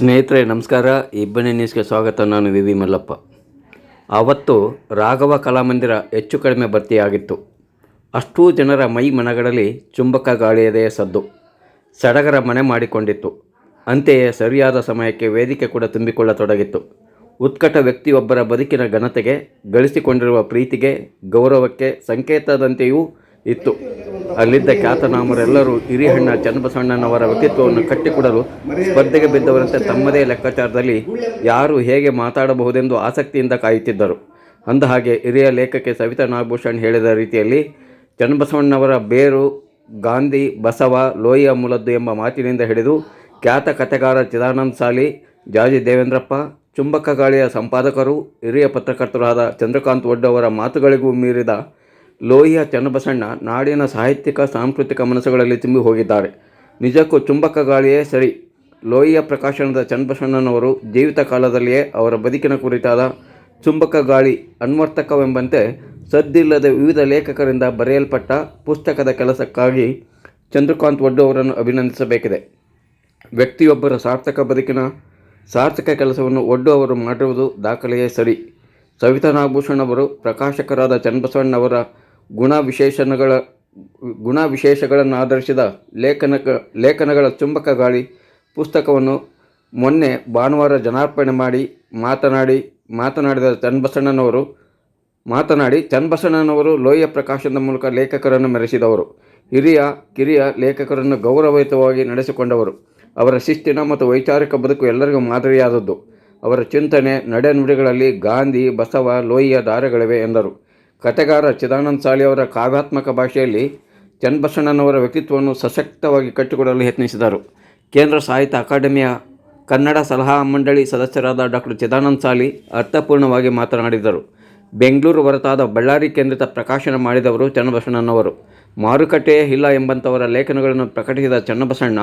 ಸ್ನೇಹಿತರೆ, ನಮಸ್ಕಾರ. ಇಬ್ಬನಿ ನ್ಯೂಸ್ಗೆ ಸ್ವಾಗತ. ನಾನು ವಿ ವಿ ಮಲ್ಲಪ್ಪ. ಆವತ್ತು ರಾಘವ ಕಲಾಮಂದಿರ ಹೆಚ್ಚು ಕಡಿಮೆ ಭರ್ತಿಯಾಗಿತ್ತು. ಅಷ್ಟೂ ಜನರ ಮೈ ಮನಗಳಲ್ಲಿ ಚುಂಬಕ ಗಾಳಿಯದೇ ಸದ್ದು. ಸಡಗರ ಮನೆ ಮಾಡಿಕೊಂಡಿತ್ತು. ಅಂತೆಯೇ ಸರಿಯಾದ ಸಮಯಕ್ಕೆ ವೇದಿಕೆ ಕೂಡ ತುಂಬಿಕೊಳ್ಳತೊಡಗಿತ್ತು. ಉತ್ಕಟ ವ್ಯಕ್ತಿಯೊಬ್ಬರ ಬದುಕಿನ ಘನತೆಗೆ ಗಳಿಸಿಕೊಂಡಿರುವ ಪ್ರೀತಿಗೆ, ಗೌರವಕ್ಕೆ ಸಂಕೇತದಂತೆಯೂ ಇತ್ತು. ಅಲ್ಲಿದ್ದ ಖ್ಯಾತನಾಮರೆಲ್ಲರೂ ಹಿರಿಯಣ್ಣ ಚನ್ನಬಸವಣ್ಣನವರ ವ್ಯಕ್ತಿತ್ವವನ್ನು ಕಟ್ಟಿಕೊಡಲು ಸ್ಪರ್ಧೆಗೆ ಬಿದ್ದವರಂತೆ ತಮ್ಮದೇ ಲೆಕ್ಕಾಚಾರದಲ್ಲಿ ಯಾರು ಹೇಗೆ ಮಾತಾಡಬಹುದೆಂದು ಆಸಕ್ತಿಯಿಂದ ಕಾಯುತ್ತಿದ್ದರು. ಅಂದಹಾಗೆ ಹಿರಿಯ ಲೇಖಕಿ ಸವಿತಾ ನಾಗಭೂಷಣ್ ಹೇಳಿದ ರೀತಿಯಲ್ಲಿ ಚನ್ನಬಸವಣ್ಣವರ ಬೇರು, ಗಾಂಧಿ, ಬಸವ, ಲೋಹಿಯ ಮೂಲದ್ದು ಎಂಬ ಮಾತಿನಿಂದ ಹಿಡಿದು ಖ್ಯಾತ ಕಥೆಗಾರ ಚಿದಾನಂದ ಸಾಲಿ, ಜಾಜಿ ದೇವೇಂದ್ರಪ್ಪ, ಚುಂಬಕ ಗಾಳಿಯ ಸಂಪಾದಕರು, ಹಿರಿಯ ಪತ್ರಕರ್ತರಾದ ಚಂದ್ರಕಾಂತ್ ಒಡ್ಡವರ ಮಾತುಗಳಿಗೂ ಮೀರಿದ ಲೋಹಿಯ ಚನ್ನಬಸಣ್ಣ ನಾಡಿನ ಸಾಹಿತ್ಯಿಕ, ಸಾಂಸ್ಕೃತಿಕ ಮನಸ್ಸುಗಳಲ್ಲಿ ತುಂಬಿ ಹೋಗಿದ್ದಾರೆ. ನಿಜಕ್ಕೂ ಚುಂಬಕ ಗಾಳಿಯೇ ಸರಿ. ಲೋಹಿಯ ಪ್ರಕಾಶನದ ಚನ್ನಬಸಣ್ಣನವರು ಜೀವಿತ ಕಾಲದಲ್ಲಿಯೇ ಅವರ ಬದುಕಿನ ಕುರಿತಾದ ಚುಂಬಕ ಗಾಳಿ ಅನ್ವರ್ತಕವೆಂಬಂತೆ ಸದ್ದಿಲ್ಲದ ವಿವಿಧ ಲೇಖಕರಿಂದ ಬರೆಯಲ್ಪಟ್ಟ ಪುಸ್ತಕದ ಕೆಲಸಕ್ಕಾಗಿ ಚಂದ್ರಕಾಂತ್ ಒಡ್ಡು ಅವರನ್ನು ಅಭಿನಂದಿಸಬೇಕಿದೆ. ವ್ಯಕ್ತಿಯೊಬ್ಬರ ಸಾರ್ಥಕ ಬದುಕಿನ ಸಾರ್ಥಕ ಕೆಲಸವನ್ನು ಒಡ್ಡು ಅವರು ಮಾಡಿರುವುದು ದಾಖಲೆಯೇ ಸರಿ. ಸವಿತಾ ನಾಗಭೂಷಣ್ ಅವರು ಪ್ರಕಾಶಕರಾದ ಚನ್ನಬಸವಣ್ಣವರ ಗುಣ ವಿಶೇಷಣಗಳ ಗುಣ ವಿಶೇಷಗಳನ್ನು ಆಧರಿಸಿದ ಲೇಖನ ಲೇಖನಗಳ ಚುಂಬಕ ಗಾಳಿ ಪುಸ್ತಕವನ್ನು ಮೊನ್ನೆ ಭಾನುವಾರ ಜನಾರ್ಪಣೆ ಮಾಡಿ ಮಾತನಾಡಿ, ಮಾತನಾಡಿದ ಚನ್ನಬಸಣ್ಣನವರು, ಮಾತನಾಡಿ ಚನ್ನಬಸಣ್ಣನವರು ಲೋಹ್ಯ ಪ್ರಕಾಶದ ಮೂಲಕ ಲೇಖಕರನ್ನು ಮೆರೆಸಿದವರು. ಹಿರಿಯ, ಕಿರಿಯ ಲೇಖಕರನ್ನು ಗೌರವಯುತವಾಗಿ ನಡೆಸಿಕೊಂಡವರು. ಅವರ ಶಿಸ್ತಿನ ಮತ್ತು ವೈಚಾರಿಕ ಬದುಕು ಎಲ್ಲರಿಗೂ ಮಾದರಿಯಾದದ್ದು. ಅವರ ಚಿಂತನೆ, ನಡೆನುಡಿಗಳಲ್ಲಿ ಗಾಂಧಿ, ಬಸವ, ಲೋಹಿಯ ಧಾರೆಗಳಿವೆ ಎಂದರು. ಕಥೆಗಾರ ಚಿದಾನಂದ ಸಾಲಿಯವರ ಕಾವ್ಯಾತ್ಮಕ ಭಾಷೆಯಲ್ಲಿ ಚನ್ನಬಸಣ್ಣನವರ ವ್ಯಕ್ತಿತ್ವವನ್ನು ಸಶಕ್ತವಾಗಿ ಕಟ್ಟಿಕೊಡಲು ಯತ್ನಿಸಿದರು. ಕೇಂದ್ರ ಸಾಹಿತ್ಯ ಅಕಾಡೆಮಿಯ ಕನ್ನಡ ಸಲಹಾ ಮಂಡಳಿ ಸದಸ್ಯರಾದ ಡಾಕ್ಟರ್ ಚಿದಾನಂದ ಸಾಲಿ ಅರ್ಥಪೂರ್ಣವಾಗಿ ಮಾತನಾಡಿದರು. ಬೆಂಗಳೂರು ಹೊರತಾದ ಬಳ್ಳಾರಿ ಕೇಂದ್ರಿತ ಪ್ರಕಾಶನ ಮಾಡಿದವರು ಚನ್ನಬಸಣ್ಣನವರು. ಮಾರುಕಟ್ಟೆಯೇ ಇಲ್ಲ ಎಂಬಂಥವರ ಲೇಖನಗಳನ್ನು ಪ್ರಕಟಿಸಿದ ಚನ್ನಬಸಣ್ಣ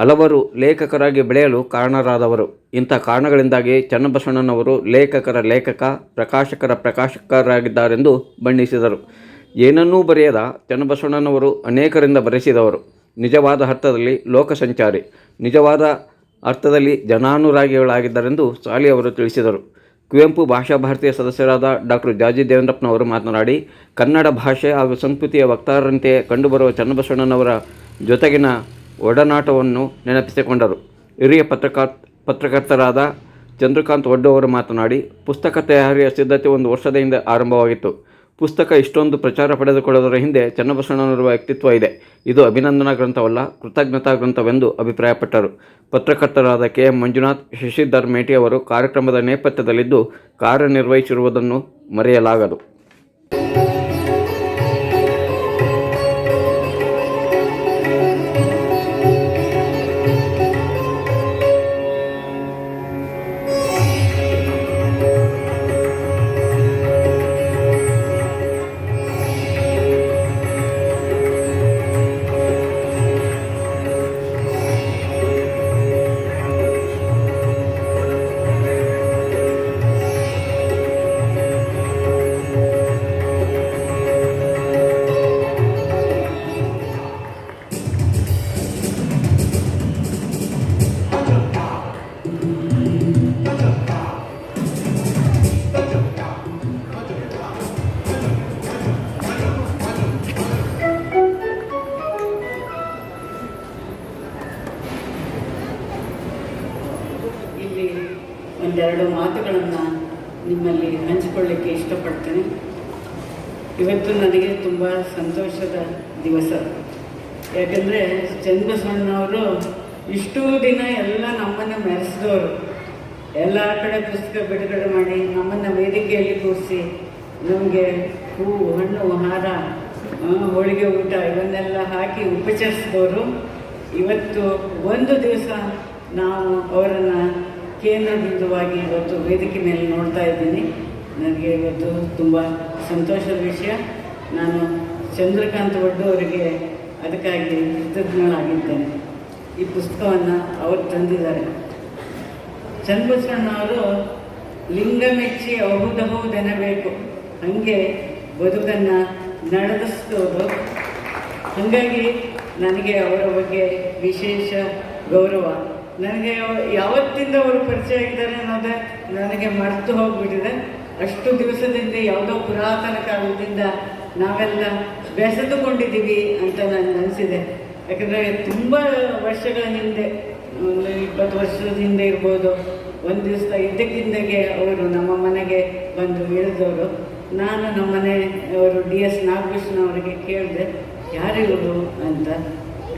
ಹಲವರು ಲೇಖಕರಾಗಿ ಬೆಳೆಯಲು ಕಾರಣರಾದವರು. ಇಂಥ ಕಾರಣಗಳಿಂದಾಗಿ ಚನ್ನಬಸವಣ್ಣನವರು ಲೇಖಕರ ಲೇಖಕ, ಪ್ರಕಾಶಕರ ಪ್ರಕಾಶಕರಾಗಿದ್ದಾರೆಂದು ಬಣ್ಣಿಸಿದರು. ಏನನ್ನೂ ಬರೆಯದ ಚನ್ನಬಸವಣ್ಣನವರು ಅನೇಕರಿಂದ ಬರೆಸಿದವರು. ನಿಜವಾದ ಅರ್ಥದಲ್ಲಿ ಲೋಕಸಂಚಾರಿ, ನಿಜವಾದ ಅರ್ಥದಲ್ಲಿ ಜನಾನುರಾಗಿಗಳಾಗಿದ್ದಾರೆಂದು ಸಾಲಿ ಅವರು ತಿಳಿಸಿದರು. ಕುವೆಂಪು ಭಾಷಾ ಭಾರತೀಯ ಸದಸ್ಯರಾದ ಡಾಕ್ಟರ್ ಜಾಜಿ ದೇವೇಂದ್ರಪ್ಪನವರು ಮಾತನಾಡಿ, ಕನ್ನಡ ಭಾಷೆ ಹಾಗೂ ಸಂಸ್ಕೃತಿಯ ವಕ್ತಾರರಂತೆ ಕಂಡುಬರುವ ಚನ್ನಬಸವಣ್ಣನವರ ಜೊತೆಗಿನ ಒಡನಾಟವನ್ನು ನೆನಪಿಸಿಕೊಂಡರು. ಹಿರಿಯ ಪತ್ರಕರ್ತ ಪತ್ರಕರ್ತರಾದ ಚಂದ್ರಕಾಂತ್ ಒಡ್ಡವರು ಮಾತನಾಡಿ, ಪುಸ್ತಕ ತಯಾರಿಯ ಸಿದ್ಧತೆ ಒಂದು ವರ್ಷದ ಹಿಂದೆ ಆರಂಭವಾಗಿತ್ತು. ಪುಸ್ತಕ ಇಷ್ಟೊಂದು ಪ್ರಚಾರ ಪಡೆದುಕೊಳ್ಳುವುದರ ಹಿಂದೆ ಚನ್ನಬಸವಣ್ಣನವರ ವ್ಯಕ್ತಿತ್ವ ಇದೆ. ಇದು ಅಭಿನಂದನಾ ಗ್ರಂಥವಲ್ಲ, ಕೃತಜ್ಞತಾ ಗ್ರಂಥವೆಂದು ಅಭಿಪ್ರಾಯಪಟ್ಟರು. ಪತ್ರಕರ್ತರಾದ ಕೆ. ಎಂ. ಮಂಜುನಾಥ್, ಶಶಿಧರ್ ಮೇಟಿ ಅವರು ಕಾರ್ಯಕ್ರಮದ ನೇಪಥ್ಯದಲ್ಲಿದ್ದು ಕಾರ್ಯನಿರ್ವಹಿಸಿರುವುದನ್ನು ಮರೆಯಲಾಗದು. ಹಂಚಿಕೊಳ್ಳಿಕ್ಕೆ ಇಷ್ಟಪಡ್ತೇನೆ. ಇವತ್ತು ನನಗೆ ತುಂಬ ಸಂತೋಷದ ದಿವಸ. ಯಾಕಂದರೆ ಚಂದ್ರಸಣ್ಣವರು ಇಷ್ಟು ದಿನ ಎಲ್ಲ ನಮ್ಮನ್ನು ಮೆರೆಸಿದವರು. ಎಲ್ಲ ಕಡೆ ಪುಸ್ತಕ ಬಿಡುಗಡೆ ಮಾಡಿ ನಮ್ಮನ್ನು ವೇದಿಕೆಯಲ್ಲಿ ಕೂರಿಸಿ ನಮಗೆ ಹೂವು, ಹಣ್ಣು ಹಾರ ಹೋಳಿಗೆ ಊಟ ಇವನ್ನೆಲ್ಲ ಹಾಕಿ ಉಪಚರಿಸಿದವರು. ಇವತ್ತು ಒಂದು ದಿವಸ ನಾವು ಅವರನ್ನು ಕೇಂದ್ರ ಬಿಂದುವಾಗಿ ಇವತ್ತು ವೇದಿಕೆ ಮೇಲೆ ನೋಡ್ತಾ ಇದ್ದೀನಿ. ನನಗೆ ಇವತ್ತು ತುಂಬ ಸಂತೋಷದ ವಿಷಯ. ನಾನು ಚಂದ್ರಕಾಂತ್ ಒಡ್ಡು ಅವರಿಗೆ ಅದಕ್ಕಾಗಿ ಕೃತಜ್ಞಳಾಗಿದ್ದೇನೆ. ಈ ಪುಸ್ತಕವನ್ನು ಅವರು ತಂದಿದ್ದಾರೆ. ಚನ್ನಬಸವಣ್ಣವರು ಲಿಂಗ ಮೆಚ್ಚಿ ಅಹುದಹುದೆನಬೇಕು ಹಾಗೆ ಬದುಕನ್ನು ನಡೆದಿಸ್ತೋದು ಹಾಗಾಗಿ ನನಗೆ ಅವರ ಬಗ್ಗೆ ವಿಶೇಷ ಗೌರವ. ನನಗೆ ಯಾವತ್ತಿಂದ ಅವರು ಪರಿಚಯ ಆಗಿದ್ದಾರೆ ಅನ್ನೋದೇ ನನಗೆ ಮರೆತು ಹೋಗ್ಬಿಟ್ಟಿದೆ. ಅಷ್ಟು ದಿವಸದಿಂದ ಯಾವುದೋ ಪುರಾತನ ಕಾಲದಿಂದ ನಾವೆಲ್ಲ ಬೆಸೆದುಕೊಂಡಿದ್ದೀವಿ ಅಂತ ನನಗೆ ಅನಿಸಿದೆ. ಯಾಕಂದರೆ ತುಂಬ ವರ್ಷಗಳ ಹಿಂದೆ, ಒಂದು ಇಪ್ಪತ್ತು ವರ್ಷದ ಹಿಂದೆ ಇರ್ಬೋದು, ಒಂದು ದಿವಸ ಇದ್ದಕ್ಕಿಂದಾಗೆ ಅವರು ನಮ್ಮ ಮನೆಗೆ ಬಂದು ಇಳಿದವರು. ನಾನು ನಮ್ಮ ಮನೆಯವರು ಡಿ ಎಸ್ ನಾಗಭೂಷಣ ಅವರಿಗೆ ಕೇಳಿದೆ ಯಾರಿವರು ಅಂತ.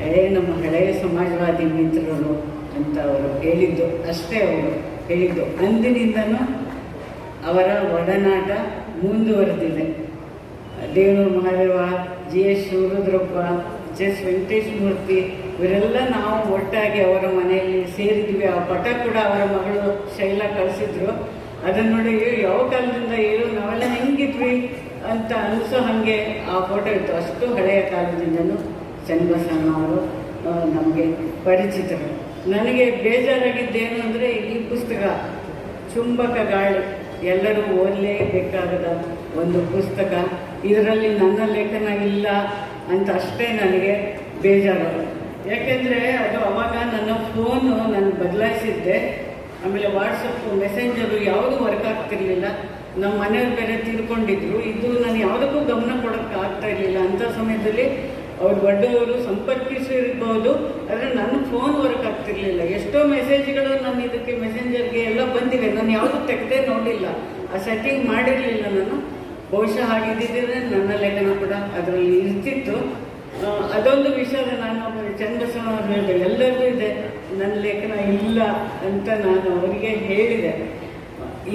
ಏ, ನಮ್ಮ ಹಳೆಯ ಸಮಾಜವಾದಿ ಮಿತ್ರರು, ಅಂತ ಅವರು ಹೇಳಿದ್ದು. ಅಷ್ಟೇ ಅವರು ಹೇಳಿದ್ದು. ಅಂದಿನಿಂದನೂ ಅವರ ಒಡನಾಟ ಮುಂದುವರೆದಿದೆ. Devanur Mahadeva, G S Shivarudrappa, H S Venkatesh Murthy ಇವರೆಲ್ಲ ನಾವು ಒಟ್ಟಾಗಿ ಅವರ ಮನೆಯಲ್ಲಿ ಸೇರಿದ್ವಿ. ಆ ಪಟ ಕೂಡ ಅವರ ಮಗಳು ಶೈಲ ಕಳಿಸಿದ್ರು. ಅದನ್ನು ನೋಡಿ ಯಾವ ಕಾಲದಿಂದ ಏನು ನಾವೆಲ್ಲ ಹೆಂಗಿದ್ವಿ ಅಂತ ಅನಿಸೋ ಹಾಗೆ ಆ ಫೋಟೋ ಇತ್ತು. ಅಷ್ಟು ಹಳೆಯ ಕಾಲದಿಂದನೂ ಚನ್ನಬಸಮ್ಮ ಅವರು ನಮಗೆ ಪರಿಚಿತರು. ನನಗೆ ಬೇಜಾರಾಗಿದ್ದೇನು ಅಂದರೆ, ಈ ಪುಸ್ತಕ, ಚುಂಬಕ ಗಾಳಿ. ಎಲ್ಲರೂ ಓದಲೇಬೇಕಾದ ಒಂದು ಪುಸ್ತಕ. ಇದರಲ್ಲಿ ನನ್ನ ಲೇಖನ ಇಲ್ಲ ಅಂತ ಅಷ್ಟೇ ನನಗೆ ಬೇಜಾರು ಯಾಕೆಂದರೆ ಅದು ಅವಾಗ ನನ್ನ ಫೋನು ನಾನು ಬದಲಾಯಿಸಿದ್ದೆ. ಆಮೇಲೆ ವಾಟ್ಸಪ್ಪು ಮೆಸೆಂಜರು ಯಾವುದೂ ವರ್ಕ್ ಆಗ್ತಿರ್ಲಿಲ್ಲ. ನಮ್ಮ ಮನೆಯವ್ರು ಬೇರೆ ತಿಳ್ಕೊಂಡಿದ್ರು ಇದು ನಾನು ಯಾವುದಕ್ಕೂ ಗಮನ ಕೊಡೋಕ್ಕೆ ಆಗ್ತಾ ಇರಲಿಲ್ಲ. ಅಂಥ ಸಮಯದಲ್ಲಿ ಅವ್ರು ದೊಡ್ಡವರು ಸಂಪರ್ಕಿಸಿರ್ಬೋದು, ಆದರೆ ನನ್ನ ಫೋನ್ ವರ್ಕ್ ಆಗ್ತಿರ್ಲಿಲ್ಲ. ಎಷ್ಟೋ ಮೆಸೇಜ್ಗಳು ನಾನು ಇದಕ್ಕೆ ಮೆಸೆಂಜರ್ಗೆ ಎಲ್ಲ ಬಂದಿವೆ. ನಾನು ಯಾವುದು ತೆಗೆದೇ ನೋಡಿಲ್ಲ ಆ ಸೆಟ್ಟಿಂಗ್ ಮಾಡಿರಲಿಲ್ಲ ನಾನು. ಬಹುಶಃ ಹಾಗಿದ್ದಿದ್ರೆ ನನ್ನ ಲೇಖನ ಕೂಡ ಅದರಲ್ಲಿ ಇರ್ತಿತ್ತು. ಅದೊಂದು ವಿಷಯದ ನಾನು ಚಂದ್ರಸನ ಹೇಳಿದೆ ಎಲ್ಲರಿಗೂ ಇದೆ. ನನ್ನ ಲೇಖನ ಇಲ್ಲ ಅಂತ ನಾನು ಅವರಿಗೆ ಹೇಳಿದೆ.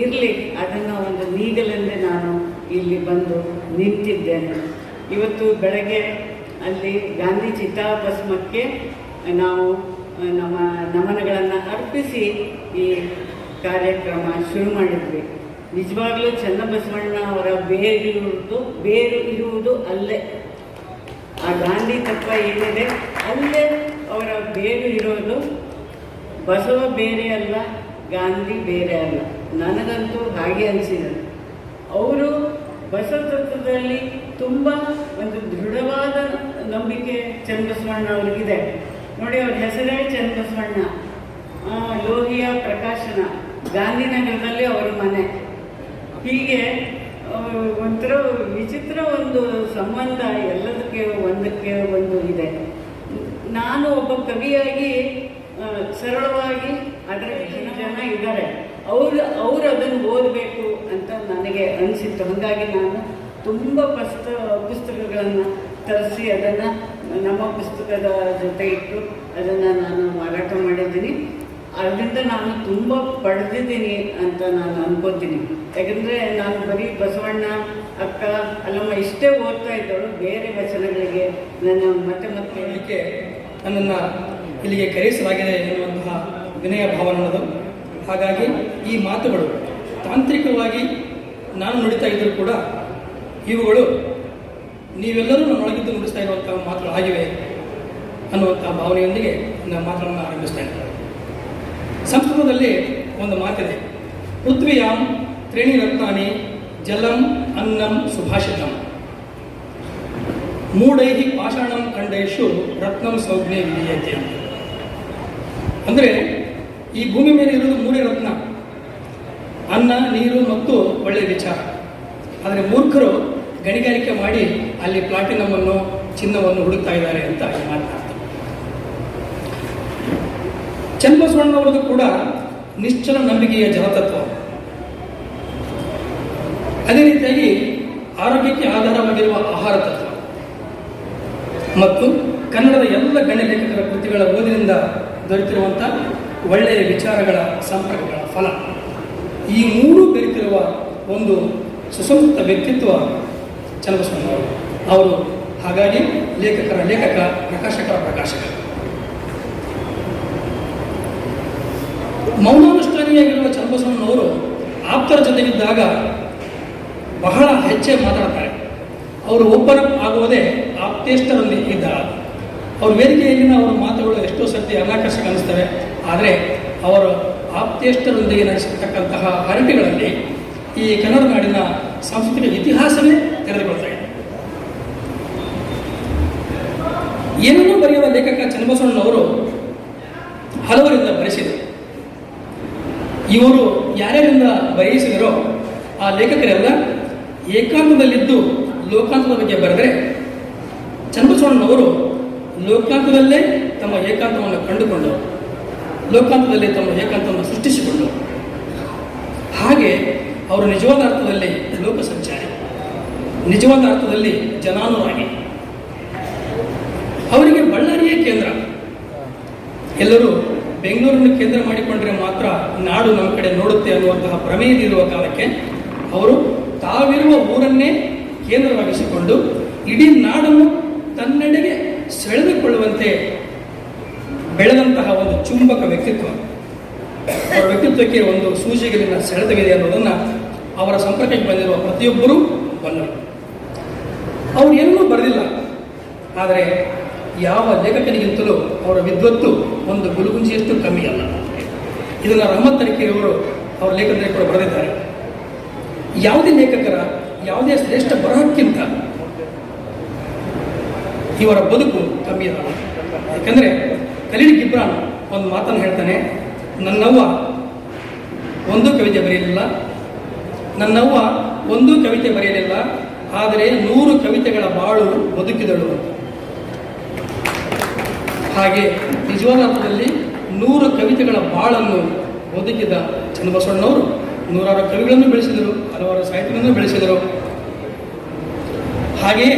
ಇರಲಿ, ಅದನ್ನು ಒಂದು ನೀಗಲೆಂದೇ ನಾನು ಇಲ್ಲಿ ಬಂದು ನಿಂತಿದ್ದೇನೆ. ಇವತ್ತು ಬೆಳಗ್ಗೆ ಅಲ್ಲಿ ಗಾಂಧಿ ಚಿತಾಭಸ್ಮಕ್ಕೆ ನಾವು ನಮ್ಮ ನಮನಗಳನ್ನು ಅರ್ಪಿಸಿ ಈ ಕಾರ್ಯಕ್ರಮ ಶುರು ಮಾಡಿದ್ವಿ. ನಿಜವಾಗ್ಲೂ ಚನ್ನಬಸವಣ್ಣ ಅವರ ಬೇರಿರುವುದು ಬೇರು ಇರುವುದು ಅಲ್ಲೇ. ಆ ಗಾಂಧಿ ತತ್ವ ಏನಿದೆ, ಅಲ್ಲೇ ಅವರ ಬೇರು ಇರೋದು. ಬಸವ ಬೇರೆ ಅಲ್ಲ, ಗಾಂಧಿ ಬೇರೆ ಅಲ್ಲ. ನನಗಂತೂ ಹಾಗೆ ಅನಿಸಿದರು ಅವರು ಬಸವ ತತ್ವದಲ್ಲಿ ತುಂಬ ಒಂದು ದೃಢವಾದ ನಂಬಿಕೆ ಚನ್ನಬಸವಣ್ಣ ಅವರಿಗಿದೆ. ನೋಡಿ ಅವ್ರ ಹೆಸರೇ ಚಂದ್ರಸ್ವಣ್ಣ ಲೋಹಿಯ ಪ್ರಕಾಶನ. ಗಾಂಧಿನಗರದಲ್ಲಿ ಅವರ ಮನೆ. ಹೀಗೆ ಒಂಥರ ವಿಚಿತ್ರ ಒಂದು ಸಂಬಂಧ ಎಲ್ಲದಕ್ಕೆ ಒಂದಕ್ಕೆ ಒಂದು ಇದೆ. ನಾನು ಒಬ್ಬ ಕವಿಯಾಗಿ ಸರಳವಾಗಿ ಅದರ ಜನ ಇದ್ದಾರೆ. ಅವರು ಅವರು ಅದನ್ನು ಓದಬೇಕು ಅಂತ ನನಗೆ ಅನಿಸಿತ್ತು. ಹಾಗಾಗಿ ನಾನು ತುಂಬ ಪುಸ್ತ, ಪುಸ್ತಕಗಳನ್ನು ತರಿಸಿ ಅದನ್ನು ನಮ್ಮ ಪುಸ್ತಕದ ಜೊತೆ ಇಟ್ಟು ಅದನ್ನು ನಾನು ಮಾರಾಟ ಮಾಡಿದ್ದೀನಿ. ಅದರಿಂದ ನಾನು ತುಂಬ ಪಡೆದಿದ್ದೀನಿ ಅಂತ ನಾನು ಅನ್ಕೋತೀನಿ. ಯಾಕಂದರೆ ನಾನು ಬರೀ ಬಸವಣ್ಣ, ಅಕ್ಕ, ಅಲ್ಲಮ್ಮ ಇಷ್ಟೇ ಓದ್ತಾ ಇದ್ದವಳು. ಬೇರೆ ವಚನಗಳಿಗೆ ನನ್ನ ಮತ್ತೆ ಮತ್ತೆ ಮಾಡಲಿಕ್ಕೆ ನನ್ನನ್ನು ಇಲ್ಲಿಗೆ ಕರೆಸಲಾಗಿದೆ ಎನ್ನುವಂತಹ ವಿನಯ ಭಾವ ನನ್ನದು ಹಾಗಾಗಿ ಈ ಮಾತುಗಳು ತಾಂತ್ರಿಕವಾಗಿ ನಾನು ನುಡಿತಾ ಇದ್ದರೂ ಕೂಡ ಇವುಗಳು ನೀವೆಲ್ಲರೂ ನನ್ನೊಳಗಿದ್ದು ನುಡಿಸ್ತಾ ಇರುವಂತಹ ಮಾತುಗಳು ಆಗಿವೆ ಅನ್ನುವಂಥ ಭಾವನೆಯೊಂದಿಗೆ ನನ್ನ ಮಾತುಗಳನ್ನು ಆರಂಭಿಸ್ತಾ ಇದ್ದೇನೆ. ಸಂಸ್ಕೃತದಲ್ಲಿ ಒಂದು ಮಾತಿದೆ, ಪೃಥ್ವಿಯಾಂ ತ್ರೇಣಿ ರತ್ನಾನಿ ಜಲಂ ಅನ್ನಂ ಸುಭಾಷಿತಂ. ಮೂಡೈಹಿ ಪಾಷಾಣಂ ಖಂಡೇಶು ರತ್ನಂ ಸೌಜ್ಞೆ ವಿಧೀಯತೆ. ಅಂದರೆ ಈ ಭೂಮಿ ಮೇಲೆ ಇರುವುದು ಮೂರೇ ರತ್ನ. ಅನ್ನ, ನೀರು ಮತ್ತು ಒಳ್ಳೆಯ ವಿಚಾರ. ಆದರೆ ಮೂರ್ಖರು ಗಣಿಗಾರಿಕೆ ಮಾಡಿ ಅಲ್ಲಿ ಪ್ಲಾಟಿನಮನ್ನು, ಚಿನ್ನವನ್ನು ಹುಡುಕ್ತಾ ಇದ್ದಾರೆ ಅಂತ ಮಾತನಾಡ್ತಾರೆ ಚನ್ನಬಸವಣ್ಣವ್ರದ್ದು ಕೂಡ ನಿಶ್ಚಲ ನಂಬಿಕೆಯ ಜನತತ್ವ ಅದೇ ರೀತಿಯಾಗಿ ಆರೋಗ್ಯಕ್ಕೆ ಆಧಾರವಾಗಿರುವ ಆಹಾರ ತತ್ವ. ಮತ್ತು ಕನ್ನಡದ ಎಲ್ಲ ಗಣ್ಯ ಲೇಖಕರ ಕೃತಿಗಳ ಓದಿನಿಂದ ದೊರೆತಿರುವಂಥ ಒಳ್ಳೆಯ ವಿಚಾರಗಳ ಸಂಪರ್ಕಗಳ ಫಲ. ಈ ಮೂರು ಬೆರೆತಿರುವ ಒಂದು ಸುಸಂಸ್ಕೃತ ವ್ಯಕ್ತಿತ್ವ ಚನ್ನಬಸವಣ್ಣವರು ಅವರು ಹಾಗಾಗಿ ಲೇಖಕರ ಲೇಖಕ, ಪ್ರಕಾಶಕರ ಪ್ರಕಾಶಕ. ಮೌನಾನುಷ್ಠಾನಿಯಾಗಿರುವ ಅವರು ಆಪ್ತರ ಜೊತೆಗಿದ್ದಾಗ ಬಹಳ ಹೆಚ್ಚೆ ಮಾತಾಡ್ತಾರೆ. ಅವರು ಒಬ್ಬರ ಆಗುವುದೇ ಆಪ್ತೇಷ್ಟರಲ್ಲಿ ಇದ್ದ ಅವ್ರ ವೇದಿಕೆಯಲ್ಲಿನ ಅವರ ಮಾತುಗಳು ಎಷ್ಟೋ ಸರ್ತಿ ಅನಾಕರ್ಷಕ ಅನಿಸ್ತವೆ. ಆದರೆ ಅವರ ಆಪ್ತೇಷ್ಟರೊಂದಿಗೆ ನಡೆಸಿರ್ತಕ್ಕಂತಹ ಹರಟೆಗಳಲ್ಲಿ ಈ ಕನ್ನಡ ನಾಡಿನ ಸಾಂಸ್ಕೃತಿಕ ಇತಿಹಾಸವೇ ತೆರೆದುಕೊಳ್ತಾ ಇದೆ ಏನನ್ನೂ ಬರೆಯುವ ಲೇಖಕ ಚನ್ನಬಸವಣ್ಣನವರು ಹಲವರಿಂದ ಬರೆಸಿದರು. ಇವರು ಯಾರ್ಯಾರಿಂದ ಬಯಸಿದರೋ ಆ ಲೇಖಕರೆಲ್ಲ ಏಕಾಂತದಲ್ಲಿದ್ದು ಲೋಕಾಂತದ ಬಗ್ಗೆ ಬರೆದರೆ ಚನ್ನಬಸವಣ್ಣನವರು ಲೋಕಾಂತದಲ್ಲೇ ತಮ್ಮ ಏಕಾಂತವನ್ನು ಕಂಡುಕೊಂಡರು. ಲೋಕಾಂತದಲ್ಲಿ ತಮ್ಮ ಏಕಾಂತವನ್ನು ಸೃಷ್ಟಿಸಿಕೊಂಡರು. ಹಾಗೆ ಅವರು ನಿಜವಾದ ಅರ್ಥದಲ್ಲಿ ಲೋಕ ನಿಜವಾದ ಅರ್ಥದಲ್ಲಿ ಜನಾನುರಾಗಿ. ಅವರಿಗೆ ಬಳ್ಳಾರಿಯೇ ಕೇಂದ್ರ. ಎಲ್ಲರೂ ಬೆಂಗಳೂರನ್ನು ಕೇಂದ್ರ ಮಾಡಿಕೊಂಡ್ರೆ ಮಾತ್ರ ನಾಡು ನಮ್ಮ ಕಡೆ ನೋಡುತ್ತೆ ಅನ್ನುವಂತಹ ಪ್ರಮೇಯದಿರುವ ಕಾಲಕ್ಕೆ ಅವರು ತಾವಿರುವ ಊರನ್ನೇ ಕೇಂದ್ರವಾಗಿಸಿಕೊಂಡು ಇಡೀ ನಾಡನ್ನು ತನ್ನೆಡೆಗೆ ಸೆಳೆದುಕೊಳ್ಳುವಂತೆ ಬೆಳೆದಂತಹ ಒಂದು ಚುಂಬಕ ವ್ಯಕ್ತಿತ್ವ. ಅವರ ವ್ಯಕ್ತಿತ್ವಕ್ಕೆ ಒಂದು ಸೂಜಿಗಲಿನ ಸೆಳೆತವಿದೆ ಅನ್ನೋದನ್ನು ಅವರ ಸಂಪರ್ಕಕ್ಕೆ ಬಂದಿರುವ ಪ್ರತಿಯೊಬ್ಬರೂ ಬಲ್ಲರು. ಅವರು ಏನೂ ಬರೆದಿಲ್ಲ. ಆದರೆ ಯಾವ ಲೇಖಕನಿಗಿಂತಲೂ ಅವರ ವಿದ್ವತ್ತು ಒಂದು ಗುಲುಗುಂಜಿಯಷ್ಟು ಕಮ್ಮಿ ಅಲ್ಲ. ಇದನ್ನು ರಹಮತ್ ತನಿಖೆಯವರು ಅವರ ಲೇಖನದಲ್ಲಿ ಕೂಡ ಬರೆದಿದ್ದಾರೆ. ಯಾವುದೇ ಲೇಖಕರ ಯಾವುದೇ ಶ್ರೇಷ್ಠ ಬರಹಕ್ಕಿಂತ ಇವರ ಬದುಕು ಕಮ್ಮಿ ಅಲ್ಲ. ಯಾಕಂದರೆ ಕಲೀಲಿ ಗಿಬ್ರಾನ್ ಒಂದು ಮಾತನ್ನು ಹೇಳ್ತಾನೆ, ನನ್ನವ್ವ ಒಂದು ಕವಿತೆ ಬರೆಯಲಿಲ್ಲ, ನನ್ನವ್ವ ಒಂದು ಕವಿತೆ ಬರೆಯಲಿಲ್ಲ ಆದರೆ ನೂರು ಕವಿತೆಗಳ ಬಾಳು ಬದುಕಿದಳು ಹಾಗೆ ನಿಜವಾದ ಅರ್ಥದಲ್ಲಿ ನೂರು ಕವಿತೆಗಳ ಬಾಳನ್ನು ಬದುಕಿದ ಚನ್ನಬಸವಣ್ಣವರು ನೂರಾರು ಕವಿಗಳನ್ನು ಬೆಳೆಸಿದರು, ಹಲವಾರು ಸಾಹಿತ್ಯಗಳನ್ನು ಬೆಳೆಸಿದರು. ಹಾಗೆಯೇ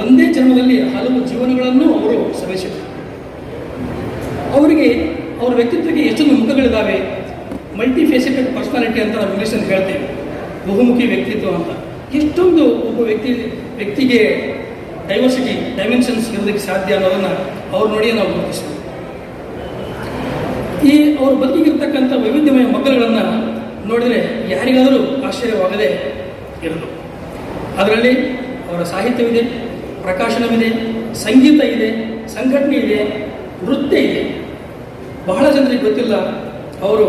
ಒಂದೇ ಜನ್ಮದಲ್ಲಿ ಹಲವು ಜೀವನಗಳನ್ನು ಅವರು ಸವೆಸಿದರು. ಅವರಿಗೆ, ಅವರ ವ್ಯಕ್ತಿತ್ವಕ್ಕೆ ಎಷ್ಟೊಂದು ಮುಖಗಳಿದ್ದಾವೆ ಮಲ್ಟಿ ಫೇಸಿಟೆಡ್ ಪರ್ಸನಾಲಿಟಿ ಅಂತ ನಾವು ಇಂಗ್ಲೀಷಲ್ಲಿ ಹೇಳ್ತೇವೆ. ಬಹುಮುಖಿ ವ್ಯಕ್ತಿತ್ವ ಅಂತ. ಎಷ್ಟೊಂದು ಒಬ್ಬ ವ್ಯಕ್ತಿ, ವ್ಯಕ್ತಿಗೆ ಡೈವರ್ಸಿಟಿ ಡೈಮೆನ್ಷನ್ಸ್ ಇರೋದಕ್ಕೆ ಸಾಧ್ಯ ಅನ್ನೋದನ್ನು ಅವ್ರು ನೋಡಿ ನಾವು ಗುರುತಿಸ್ತೀವಿ. ಈ ಅವ್ರ ಬದುಕಿಗಿರ್ತಕ್ಕಂಥ ವೈವಿಧ್ಯಮಯ ಮಕ್ಕಳುಗಳನ್ನು ನೋಡಿದರೆ ಯಾರಿಗಾದರೂ ಆಶ್ಚರ್ಯವಾಗದೆ ಇರೋದು. ಅದರಲ್ಲಿ ಅವರ ಸಾಹಿತ್ಯವಿದೆ, ಪ್ರಕಾಶನವಿದೆ, ಸಂಗೀತ ಇದೆ, ಸಂಘಟನೆ ಇದೆ ವೃತ್ತ ಇದೆ. ಬಹಳ ಜನರಿಗೆ ಗೊತ್ತಿಲ್ಲ, ಅವರು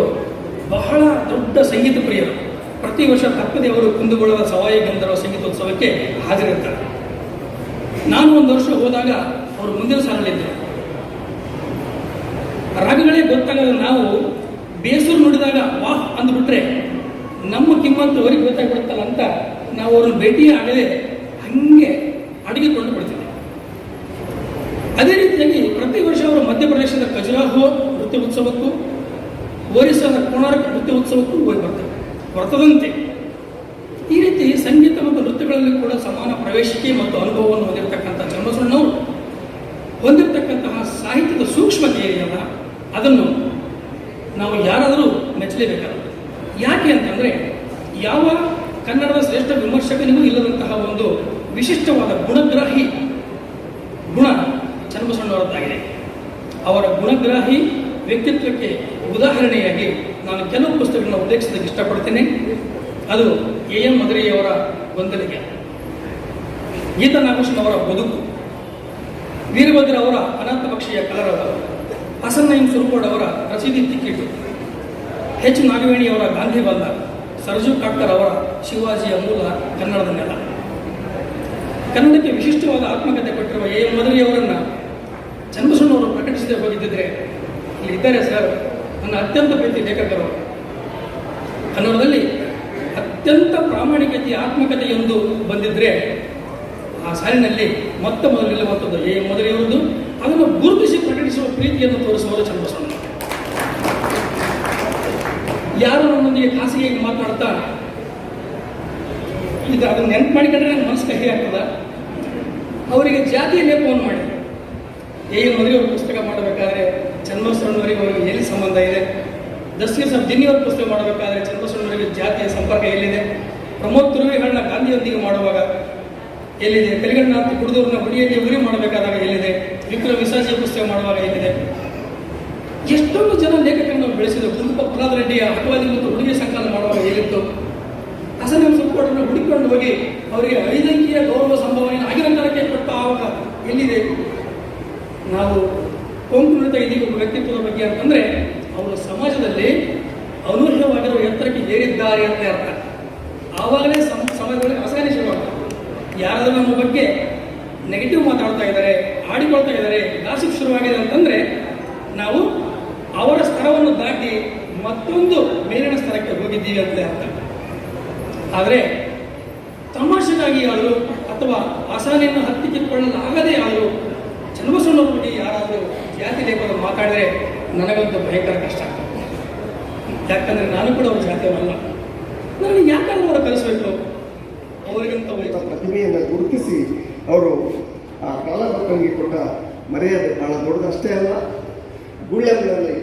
ಬಹಳ ದೊಡ್ಡ ಸಂಗೀತ ಪ್ರಿಯರು. ಪ್ರತಿ ವರ್ಷ ತಪ್ಪದೆ ಅವರು ಕುಂದಗೋಳದ ಸವಾಯಿ ಗಂಧರ್ವ ಸಂಗೀತೋತ್ಸವಕ್ಕೆ ಹಾಜರಿರ್ತಾರೆ. ನಾನು ಒಂದು ವರ್ಷ ಹೋದಾಗ ಅವರು ಮುಂದಿನ ಸಾಲಲ್ಲಿದ್ದರು. ರಾಗಗಳೇ ಗೊತ್ತಾಗದ ನಾವು ಬೇಸೂರು ನುಡಿದಾಗ ವಾಹ್ ಅಂದ್ಬಿಟ್ರೆ ನಮ್ಮ ಕಿಮ್ಮತ್ತು ಅವರಿಗೆ ಗೊತ್ತಾಗ್ಬಿಡುತ್ತಲ್ಲ ಅಂತ ನಾವು ಅವ್ರನ್ನ ಭೇಟಿ ಆಗದೆ ಹಂಗೆ ಅಡಗಿಕೊಂಡು ಬಿಡ್ತೀವಿ ಅದೇ ರೀತಿಯಾಗಿ ಪ್ರತಿ ವರ್ಷ ಅವರು ಮಧ್ಯಪ್ರದೇಶದ ಖಜುರಾಹೋ ನೃತ್ಯ ಉತ್ಸವಕ್ಕೂ ಒರಿಸ್ಸಾದ ಕೋಣಾರ್ಕ್ ನೃತ್ಯ ಉತ್ಸವಕ್ಕೂ ಹೋಗಿ ಬರ್ತಾರೆ. ವ್ರತದಂತೆ ಈ ರೀತಿ ಸಂಗೀತ ಮತ್ತು ನೃತ್ಯಗಳಲ್ಲಿ ಕೂಡ ಸಮಾನ ಪ್ರವೇಶಿಕೆ ಮತ್ತು ಅನುಭವವನ್ನು ಹೊಂದಿರತಕ್ಕಂಥ ಚನ್ನಬಸವಣ್ಣವರು ಹೊಂದಿರತಕ್ಕಂತಹ ಸಾಹಿತ್ಯದ ಸೂಕ್ಷ್ಮತೆ ಏನಿಲ್ಲ ಅದನ್ನು ನಾವು ಯಾರಾದರೂ ಮೆಚ್ಚಲೇಬೇಕಾಗುತ್ತೆ. ಯಾಕೆ ಅಂತಂದರೆ, ಯಾವ ಕನ್ನಡದ ಶ್ರೇಷ್ಠ ವಿಮರ್ಶಕನಿಗೂ ಇಲ್ಲದಂತಹ ಒಂದು ವಿಶಿಷ್ಟವಾದ ಗುಣಗ್ರಾಹಿ ಗುಣ ಚನ್ನಬಸವಣ್ಣವರದ್ದಾಗಿದೆ ಅವರ ಗುಣಗ್ರಾಹಿ ವ್ಯಕ್ತಿತ್ವಕ್ಕೆ ಉದಾಹರಣೆಯಾಗಿ ನಾನು ಕೆಲವು ಪುಸ್ತಕಗಳನ್ನು ಉಲ್ಲೇಖಿಸೋದಕ್ಕೆ ಇಷ್ಟಪಡ್ತೀನಿ. ಅದು ಎ ಎಂ ಮದುರೆಯವರ ಗೊಂದಲಿಗೆ. ಗೀತ ನಾಗೇಶ್ವರವರ ಬದುಕು. ವೀರಭದ್ರ ಅವರ ಅನಾಥ ಪಕ್ಷಿಯ ಕಲರವ. ಹಸನ್ ನೈಮ್ ಸುರ್ಕೋಡ್ ಅವರ ರಸೀದಿ ಟಿಕೆಟ್ ಎಚ್ ನಾಗವೇಣಿಯವರ ಗಾಂಧಿ ಬಲ್ಲ ಸರ್ಜು ಕಾಟ್ಕರ್ ಅವರ ಶಿವಾಜಿಯ ಮೂಲ ಕನ್ನಡದ ನೆಲ. ಕನ್ನಡಕ್ಕೆ ವಿಶಿಷ್ಟವಾದ ಆತ್ಮಕತೆ ಕೊಟ್ಟಿರುವ ಎ ಎಂ ಮದುವೆಯವರನ್ನು ಚಂದ್ರಸಣ್ಣವರು ಪ್ರಕಟಿಸದೆ ಹೋಗಿದ್ದರೆ ಇಲ್ಲಿ ಇದ್ದಾರೆ ಸರ್. ನನ್ನ ಅತ್ಯಂತ ಪ್ರೀತಿ ಲೇಖಕರು. ಕನ್ನಡದಲ್ಲಿ ಅತ್ಯಂತ ಪ್ರಾಮಾಣಿಕತೆ ಆತ್ಮಕತೆ ಎಂದು ಬಂದಿದ್ರೆ ಆ ಸಾಲಿನಲ್ಲಿ ಮೊತ್ತ ಮೊದಲಿಲ್ಲವಂಥದ್ದು ಏ ಮದುವೆಯವರದ್ದು ಅದನ್ನು ಗುರುತಿಸಿ ಪ್ರಕಟಿಸುವ ಪ್ರೀತಿಯನ್ನು ತೋರಿಸುವುದು ಚಂದ್ರಸ್ವಾಮಿ. ಯಾರು ನನ್ನೊಂದಿಗೆ ಖಾಸಗಿಯಾಗಿ ಮಾತನಾಡ್ತಾ ಇದು ಅದನ್ನು ನೆನಪು ಮಾಡಿಕೊಂಡ್ರೆ ನನ್ನ ಮನಸ್ಸು ಕಹಿ ಆಗ್ತದ. ಅವರಿಗೆ ಜಾತಿಯಲ್ಲೇ ಫೋನ್ ಮಾಡಿ. ಏನು ಮದುವೆ ಪುಸ್ತಕ ಮಾಡಬೇಕಾದ್ರೆ ಚನ್ನಬಸವಣ್ಣವರಿಗೆ ಅವರಿಗೆ ಎಲ್ಲಿ ಸಂಬಂಧ ಇದೆ? ದಸ್ಯೂ ಸರ್ ದಿನಿಯವರು ಪುಸ್ತಕ ಮಾಡಬೇಕಾದ್ರೆ ಚನ್ನಬಸವಣ್ಣವರಿಗೆ ಜಾತಿಯ ಸಂಪರ್ಕ ಎಲ್ಲಿದೆ? ಪ್ರಮೋದ್ ತುರುವೇಗಳನ್ನ ಗಾಂಧಿಯೊಂದಿಗೆ ಮಾಡುವಾಗ ಎಲ್ಲಿದೆ? ಕಲಿಗಣ್ಣನಾಥ ಕುಡಿದವ್ರನ್ನ ಹುಡಿಯಲ್ಲಿ ಉರಿ ಮಾಡಬೇಕಾದಾಗ ಎಲ್ಲಿದೆ? ವಿಕ್ರಮ ವಿಸಾಜಿಯ ಪುಸ್ತಕ ಮಾಡುವಾಗ ಎಲ್ಲಿದೆ? ಎಷ್ಟೊಂದು ಜನ ಲೇಖಕರನ್ನು ಬೆಳೆಸಿದ್ರು ಕುರುಪ ಪ್ರಹ್ಲಾದ್ ರೆಡ್ಡಿಯ ಅಪವಾದಿ ಮತ್ತು ಹುಡುಗಿ ಸಂಕಲನ ಮಾಡುವಾಗ ಎಲ್ಲಿತ್ತು? ಹಸನ ಸುಪ್ಪಟ್ಟನ್ನು ಹುಡುಕೊಂಡು ಹೋಗಿ ಅವರಿಗೆ ಐದಂಕಿಯ ಗೌರವ ಸಂಭಾವನೆಯನ್ನು ಆಗಿನ ಕಾಲಕ್ಕೆ ಕೊಟ್ಟ ಆವಾಗ ಎಲ್ಲಿದೆ? ನಾವು ನೃತ್ಯ ಇದೀಗ ವ್ಯಕ್ತಿತ್ವದ ಬಗ್ಗೆ ಅಂತಂದ್ರೆ, ಅವರು ಸಮಾಜದಲ್ಲಿ ಅನೂಹ್ಯವಾಗಿರುವ ಎತ್ತರಕ್ಕೆ ಏರಿದ್ದಾರೆ ಅಂತ ಅರ್ಥ. ಆವಾಗಲೇ ಸಮ, ಸಮಾಜದಲ್ಲಿ ಅಸಹನೆ ಶುರುವಾಗ್ತದೆ ಯಾರಾದರೂ ನಮ್ಮ ಬಗ್ಗೆ ನೆಗೆಟಿವ್ ಮಾತಾಡ್ತಾ ಇದ್ದಾರೆ, ಆಡಿಕೊಳ್ತಾ ಇದ್ದಾರೆ ಗಾಸಿಪ್ ಶುರುವಾಗಿದೆ ಅಂತಂದ್ರೆ, ನಾವು ಅವರ ಸ್ತರವನ್ನು ದಾಟಿ ಮತ್ತೊಂದು ಮೇಲಿನ ಸ್ಥಳಕ್ಕೆ ಹೋಗಿದ್ದೀವಿ ಅಂತ ಅರ್ಥ. ಆದರೆ, ತಮಾಷೆಗಾಗಿ ಆದರೂ ಅಥವಾ ಅಸಹನೆಯನ್ನು ಹತ್ತಿಕ್ಕಿಕೊಳ್ಳಲಾಗದೇ ಆದರೂ ಚನ್ನಬಸವಣ್ಣವ್ರ ಬಗ್ಗೆ ಯಾರಾದರೂ ಜಾತಿ ಲೇಖನ ಮಾತಾಡಿದ್ರೆ ನನಗಂತೂ ಭಯಂಕರ ಕಷ್ಟ ಆಗ್ತದೆ. ಯಾಕಂದರೆ ನಾನು ಕೂಡ ಅವ್ರ ಜಾತಿಯವಲ್ಲ ನನಗೆ ಯಾಕಂದ್ರೆ ಅವರು ಕಲಿಸ್ಬೇಕು. ಅವರಿಗಂತ ಪ್ರತಿಭೆಯನ್ನು ಗುರುತಿಸಿ ಅವರು ಆ ಕಾಲ ಕೊಟ್ಟ ಮರ್ಯಾದೆ ಬಹಳ ದೊಡ್ಡದಷ್ಟೇ ಅಲ್ಲ ಗುಳ್ಳೆಂನಲ್ಲಿ